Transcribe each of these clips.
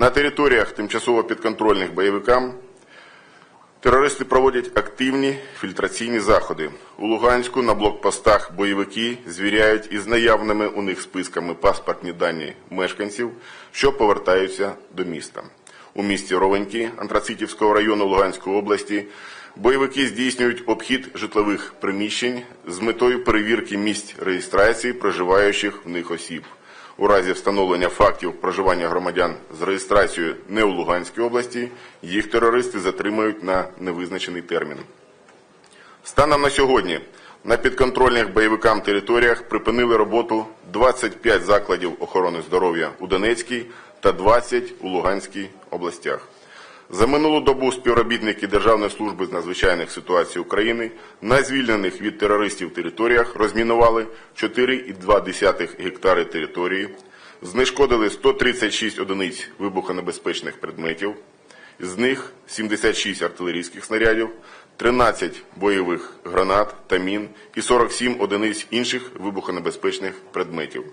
На територіях тимчасово підконтрольних бойовикам терористи проводять активні фільтраційні заходи. У Луганську на блокпостах бойовики звіряють із наявними у них списками паспортні дані мешканців, що повертаються до міста. У місті Ровеньки Антрацитівського району Луганської області бойовики здійснюють обхід житлових приміщень з метою перевірки місць реєстрації проживаючих в них осіб. У разі встановлення фактів проживання громадян з реєстрацією не у Луганській області, їх терористи затримають на невизначений термін. Станом на сьогодні на підконтрольних бойовикам територіях припинили роботу 25 закладів охорони здоров'я у Донецькій та 20 у Луганській областях. За минулу добу співробітники Державної служби з надзвичайних ситуацій України на звільнених від терористів територіях розмінували 4,2 гектари території, знешкодили 136 одиниць вибухонебезпечних предметів, з них 76 артилерійських снарядів, 13 бойових гранат та мін і 47 одиниць інших вибухонебезпечних предметів.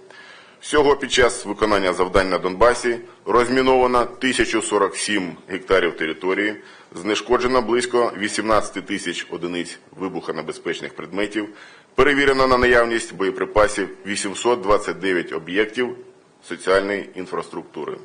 Всього під час виконання завдань на Донбасі розміновано 1047 гектарів території, знешкоджено близько 18 тисяч одиниць вибухонебезпечних предметів, перевірено на наявність боєприпасів 829 об'єктів соціальної інфраструктури.